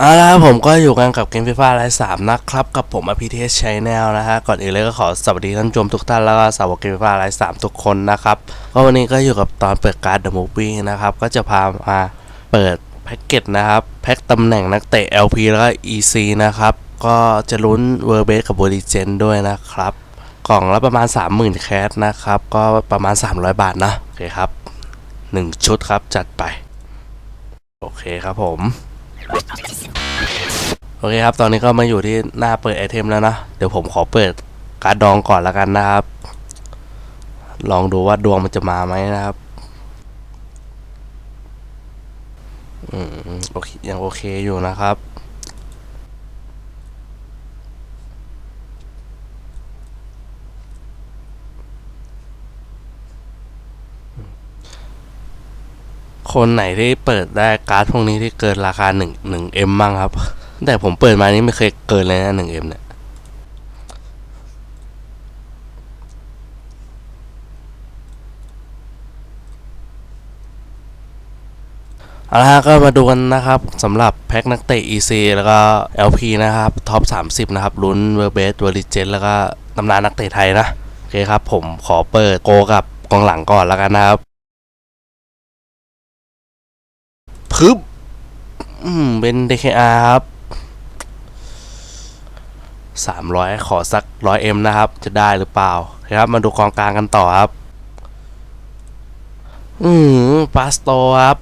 เอาละครับผมก็อยู่กันกับเกมฟีฟ่าไลฟ์สามนะครับ กับผมอพีเทสชัยแนลนะฮะก่อนอื่นเลยก็ขอสวัสดีท่านผู้ชมทุกท่านแล้วก็สาวกเกมฟีฟ่าไลฟ์สามทุกคนนะครับก็วันนี้ก็อยู่กับตอนเปิดการ์ดเดอะมูฟวี่นะครับ ก็จะพามาเปิดแพ็กเกจนะครับ แพ็กตำแหน่งนักเตะ LP แล้วก็ EC นะครับ ก็จะลุ้นเวอร์เบสกับโบลิเจนด้วยนะครับ กล่องละประมาณ 30,000 แคสนะครับ ก็ประมาณ 300 บาทนะโอเคครับ 1 ชุดครับจัดไป โอเคครับผม โอเคครับ ตอนนี้ก็มาอยู่ที่หน้าเปิดไอเทมแล้วนะ เดี๋ยวผมขอเปิดการ์ดดองก่อนล้วกันนะครับ ลองดูว่าดวงมันจะมาไหมนะครับ อืมโอเคยังโอเคอยู่นะครับคนไหนที่เปิดได้การ์ดพวกนี้ที่เกินราคาหนึ่งหนึ่งเอ็มบ้างครับ แต่ผมเปิดมานี่ไม่เคยเกินเลยนะหนึ่งเอ็มเนี่ยเอาละฮะก็มาดูกันนะครับสำหรับแพ็คนักเตะ EC แล้วก็ LP นะครับท็อป 30 นะครับลุ้นเวอร์เบสเวอริเจนแล้วก็ตำนานนักเตะไทยนะ โอเคครับ ผมขอเปิดโกกับกองหลังก่อนแล้วกันนะครับพึบอืมเป็น DKR ครับ 300 ขอสัก 100M นะครับ จะได้หรือเปล่าครับ มาดูกองกลางกันต่อครับ อืมปาสโตครับ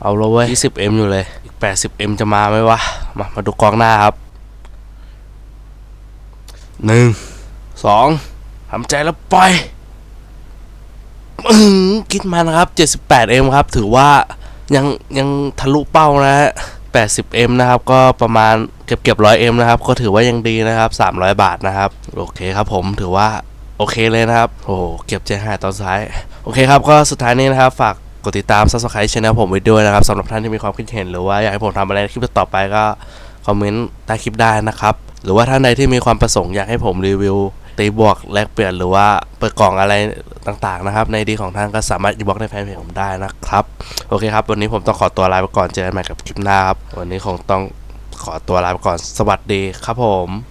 เอาเละเว้ย 20M อยู่เลย อีก 80M จะมาไหมวะ มา มาดูกองหน้าครับ หนึ่ง สองทำใจแล้วปล่อยอืมคิดมันครับ 78M ครับ ถือว่ายังยังทะลุเป้านะฮะ 80M นะครับ ก็ประมาณ เก็บเก็บ 100M นะครับ ก็ถือว่ายังดีนะครับ 300 บาทนะครับ โอเคครับผมถือว่าโอเคเลยนะครับ โอ้เก็บใจหายตอนท้าย โอเคครับ ก็สุดท้ายนี้นะครับ ฝากกดติดตาม subscribe channel ผมไว้ด้วยนะครับสำหรับท่านที่มีความคิดเห็น หรือว่าอยากให้ผมทำอะไรในคลิปต่อไปก็คอมเมนต์ใต้คลิปได้นะครับ หรือว่าท่านใดที่มีความประสงค์อยากให้ผมรีวิวตีบวกแลกเปลี่ยนหรือว่าเปิดกล่องอะไรต่างๆนะครับ ในดีของท่านก็สามารถอินบ็อกในแฟนเพจผมได้นะครับ โอเคครับ วันนี้ผมต้องขอตัวลาไปก่อนเจอกันใหม่กับคลิปหน้าครับ วันนี้คงต้อง ขอตัวลาไปก่อนสวัสดีครับผม